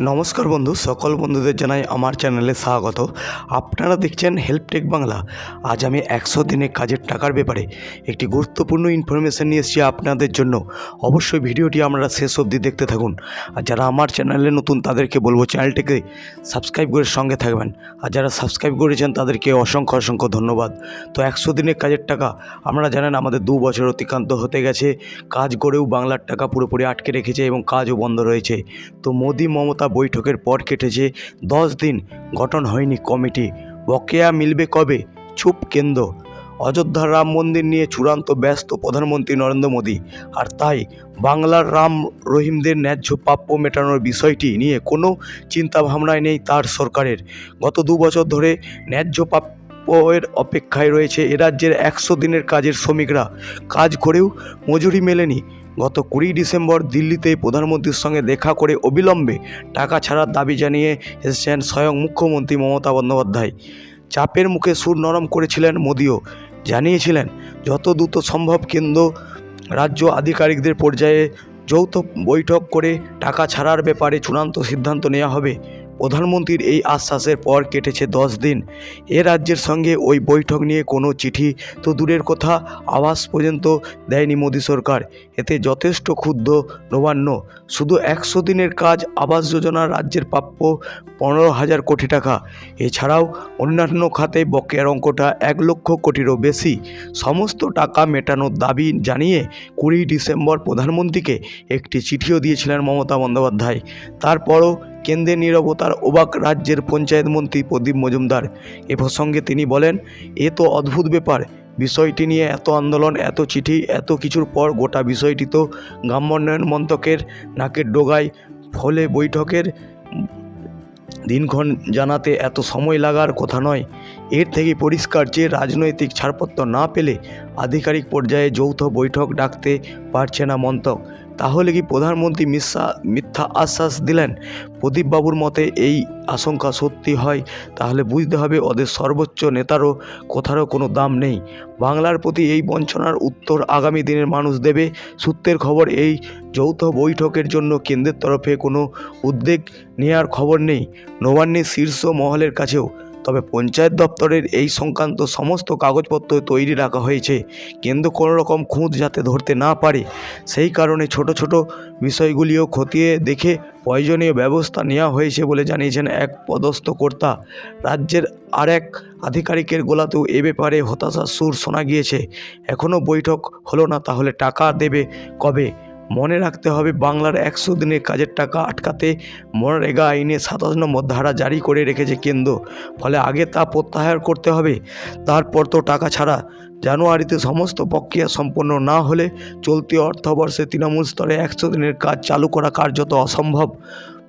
নমস্কার বন্ধু, সকল বন্ধুদের জানাই আমার চ্যানেলে স্বাগত। আপনারা দেখছেন হেল্পটেক বাংলা আজ আমি একশো দিনের কাজের টাকার ব্যাপারে একটি গুরুত্বপূর্ণ ইনফরমেশান নিয়ে এসেছি আপনাদের জন্য। অবশ্যই ভিডিওটি আপনারা শেষ অবধি দেখতে থাকুন। আর যারা আমার চ্যানেলে নতুন, তাদেরকে বলব চ্যানেলটিকে সাবস্ক্রাইব করে সঙ্গে থাকবেন। আর যারা সাবস্ক্রাইব করেছেন, তাদেরকে অসংখ্য অসংখ্য ধন্যবাদ। তো একশো দিনের কাজের টাকা, আপনারা জানেন আমাদের দু বছর অতিক্রান্ত হতে গেছে। কাজ করেও বাংলার টাকা পুরোপুরি আটকে রেখেছে এবং কাজও বন্ধ রয়েছে। তো মোদি মমতা বৈঠকের পর কেটেছে দশ দিন। গঠন হয়নি কমিটি। বকেয়া মিলবে কবে? চুপ কেন্দ্র। অযোধ্যার রাম মন্দির নিয়ে চূড়ান্ত ব্যস্ত প্রধানমন্ত্রী নরেন্দ্র মোদী। আর তাই বাংলার রাম রহিমদের ন্যায্য প্রাপ্য মেটানোর বিষয়টি নিয়ে কোনো চিন্তা ভাবনায় নেই তার সরকারের। গত দু বছর ধরে ন্যায্য প্রাপ্যের অপেক্ষায় রয়েছে এ রাজ্যের একশো দিনের কাজের শ্রমিকরা। কাজ করেও মজুরি মেলেনি। গত কুড়ি ডিসেম্বর দিল্লিতে প্রধানমন্ত্রীর সঙ্গে দেখা করে অবিলম্বে টাকা ছাড়ার দাবি জানিয়ে এসেছেন স্বয়ং মুখ্যমন্ত্রী মমতা বন্দ্যোপাধ্যায়। চাপের মুখে সুর নরম করেছিলেন মোদিও। জানিয়েছিলেন, যত দ্রুত সম্ভব কেন্দ্র, রাজ্য আধিকারিকদের পর্যায়ে যৌথ বৈঠক করে টাকা ছাড়ার ব্যাপারে চূড়ান্ত সিদ্ধান্ত নেওয়া হবে। প্রধানমন্ত্রীর এই আশ্বাসের পর কেটেছে দশ দিন। এ রাজ্যের সঙ্গে ওই বৈঠক নিয়ে কোনো চিঠি তো দূরের কথা, আওয়াজ পর্যন্ত দেয়নি মোদী সরকার। এতে যথেষ্ট ক্ষুব্ধ, নবান্ন। শুধু একশো দিনের কাজ আবাস যোজনা রাজ্যের প্রাপ্য পনেরো হাজার কোটি টাকা। এছাড়াও অন্যান্য খাতে বকেয়ার অঙ্কটা এক লক্ষ কোটিরও বেশি। সমস্ত টাকা মেটানোর দাবি জানিয়ে কুড়ি ডিসেম্বর প্রধানমন্ত্রীকে একটি চিঠিও দিয়েছিলেন মমতা বন্দ্যোপাধ্যায়। তারপরও কেন্দ্রের নীরবতার অবাক রাজ্যের পঞ্চায়েত মন্ত্রী প্রদীপ মজুমদার। এ প্রসঙ্গে তিনি বলেন, এ তো অদ্ভুত ব্যাপার। বিষয়টি নিয়ে এত আন্দোলন, এত চিঠি, এত কিছুর পর গোটা বিষয়টি তো গ্রামোন্নয়ন মন্ত্রকের নাকের ডোগায় ফলে বৈঠকের দিনক্ষণ জানাতে এত সময় লাগার কথা নয়। এর থেকে পরিষ্কার যে রাজনৈতিক ছাড়পত্র না পেলে আধিকারিক পর্যায়ে যৌথ বৈঠক ডাকতে পারছে না মন্ত্রক। তাহলে কি প্রধানমন্ত্রী মিথ্যা মিথ্যা আশ্বাস দিলেন? প্রদীপবাবুর মতে এই আশঙ্কা সত্যি হয়। তাহলে বুঝতে হবে ওদের সর্বোচ্চ নেতারও কথারও কোনো দাম নেই। বাংলার প্রতি এই বঞ্চনার উত্তর আগামী দিনের মানুষ দেবে। সূত্রের খবর, এই যৌথ বৈঠকের জন্য কেন্দ্রের তরফে কোনো উদ্যোগ নেওয়ার খবর নেই। নবান্নের শীর্ষ মহলের কাছেও তবে পঞ্চায়েত দপ্তরের এই সংক্রান্ত সমস্ত কাগজপত্র তৈরি রাখা হয়েছে। কেন্দ্র কোনো রকম খুঁত যাতে ধরতে না পারে, সেই কারণে ছোট ছোট বিষয়গুলিও খতিয়ে দেখে প্রয়োজনীয় ব্যবস্থা নেওয়া হয়েছে বলে জানিয়েছেন এক পদস্থ কর্তা। রাজ্যের আর এক আধিকারিকের গোলাতেও এ ব্যাপারে হতাশার সুর শোনা গিয়েছে। এখনও বৈঠক হলো না, তাহলে টাকা দেবে কবে? মনে রাখতে হবে, বাংলার একশো দিনের কাজের টাকা আটকাতে মনরেগা আইনে সাতাশ নম্বর ধারা জারি করে রেখেছে কেন্দ্র। ফলে আগে তা প্রত্যাহার করতে হবে, তারপর তো টাকা ছাড়া জানুয়ারিতে সমস্ত প্রক্রিয়া সম্পন্ন না হলে চলতি অর্থবর্ষে তৃণমূল স্তরে একশো দিনের কাজ চালু করা কার্যত অসম্ভব।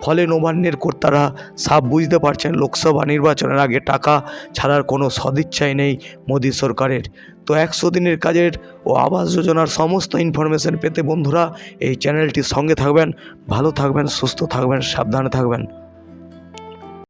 ফলে নবান্নের কর্তারা সাফ বুঝতে পারছেন লোকসভা নির্বাচনের আগে টাকা ছাড়ার কোনো সদিচ্ছাই নেই মোদী সরকারের। তো একশো দিনের কাজের ও আবাস যোজনার সমস্ত ইনফরমেশন পেতে বন্ধুরা এই চ্যানেলটির সঙ্গে থাকবেন, ভালো থাকবেন, সুস্থ থাকবেন, সাবধানে থাকবেন।